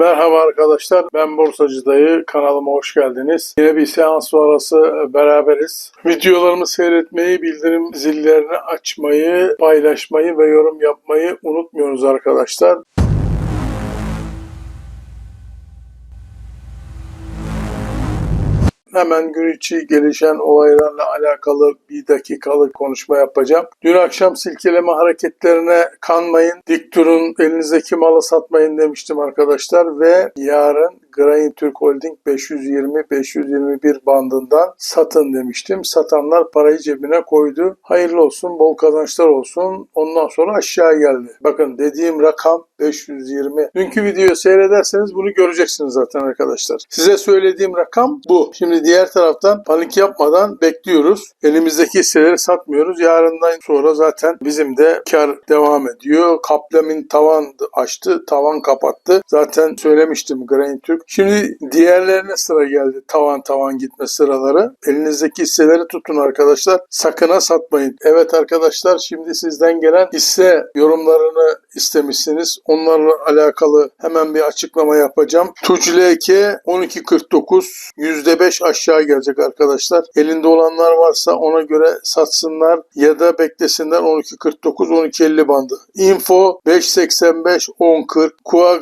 Merhaba arkadaşlar, ben Borsacı Dayı. Kanalıma hoş geldiniz. Yine bir seans sonrası beraberiz. Videolarımı seyretmeyi, bildirim zillerini açmayı, paylaşmayı ve yorum yapmayı unutmuyoruz arkadaşlar. Hemen gün içi gelişen olaylarla alakalı bir dakikalık konuşma yapacağım. Dün akşam silkeleme hareketlerine kanmayın, dik durun, elinizdeki malı satmayın demiştim arkadaşlar ve yarın Grain Türk Holding 520-521 bandından satın demiştim. Satanlar parayı cebine koydu. Hayırlı olsun, bol kazançlar olsun. Ondan sonra aşağı geldi. Bakın dediğim rakam 520. Dünkü videoyu seyrederseniz bunu göreceksiniz zaten arkadaşlar. Size söylediğim rakam bu. Şimdi diğer taraftan panik yapmadan bekliyoruz. Elimizdeki hisseleri satmıyoruz. Yarından sonra zaten bizim de kar devam ediyor. Kaplamin tavan açtı, tavan kapattı. Zaten söylemiştim Grain Türk. Şimdi diğerlerine sıra geldi. Tavan tavan gitme sıraları. Elinizdeki hisseleri tutun arkadaşlar. Sakına satmayın. Evet arkadaşlar şimdi sizden gelen hisse yorumlarını istemişsiniz. Onlarla alakalı hemen bir açıklama yapacağım. Tuclk 12.49 %5 aşağı gelecek arkadaşlar. Elinde olanlar varsa ona göre satsınlar ya da beklesinler 12.49 12.50 bandı. Info 5.85 10.40 Kua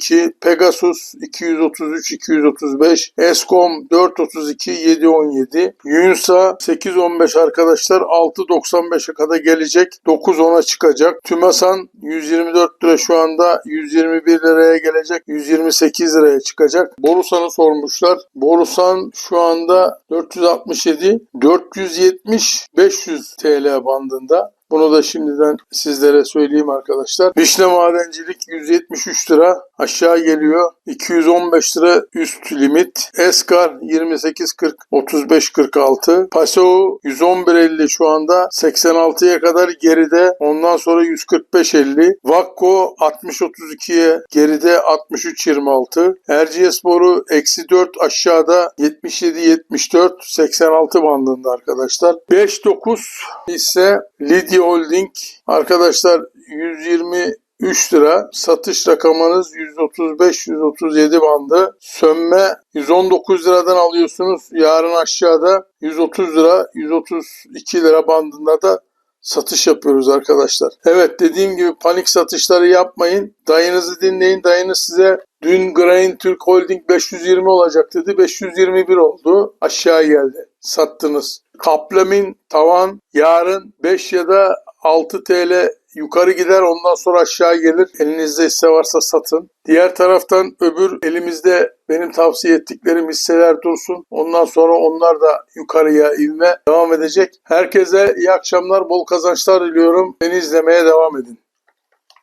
Granit 10.88 12 Pegasus 233 235 Escom 432 717 Yunsa 815 arkadaşlar 6.95'e kadar gelecek 9.10'a çıkacak. Tümasan 124 lira şu anda 121 liraya gelecek 128 liraya çıkacak. Borusan'ı sormuşlar. Borusan şu anda 467 470 500 TL bandında. Bunu da şimdiden sizlere söyleyeyim arkadaşlar. Vişne Madencilik 173 lira aşağı geliyor. 215 lira üst limit. Eskar 28.40 35.46. Paseo 111.50 şu anda 86'ya kadar geride. Ondan sonra 145.50. Vakko 60.32'ye geride 63.26. Erciyes Boru eksi 4 aşağıda 77.74 86 bandında arkadaşlar. 5.9 ise Lidya Holding arkadaşlar 123 lira. Satış rakamınız 135-137 bandı. Sönme 119 liradan alıyorsunuz. Yarın aşağıda 130 lira, 132 lira bandında da satış yapıyoruz arkadaşlar. Evet dediğim gibi panik satışları yapmayın. Dayınızı dinleyin. Dayınız size dün Grain Türk Holding 520 olacak dedi. 521 oldu. Aşağı geldi. Sattınız. Kaplamin tavan yarın 5 ya da 6 TL yukarı gider ondan sonra aşağı gelir. Elinizde hisse varsa satın. Diğer taraftan öbür elimizde benim tavsiye ettiklerim hisseler dursun. Ondan sonra onlar da yukarıya ivme devam edecek. Herkese iyi akşamlar, bol kazançlar diliyorum. Beni izlemeye devam edin.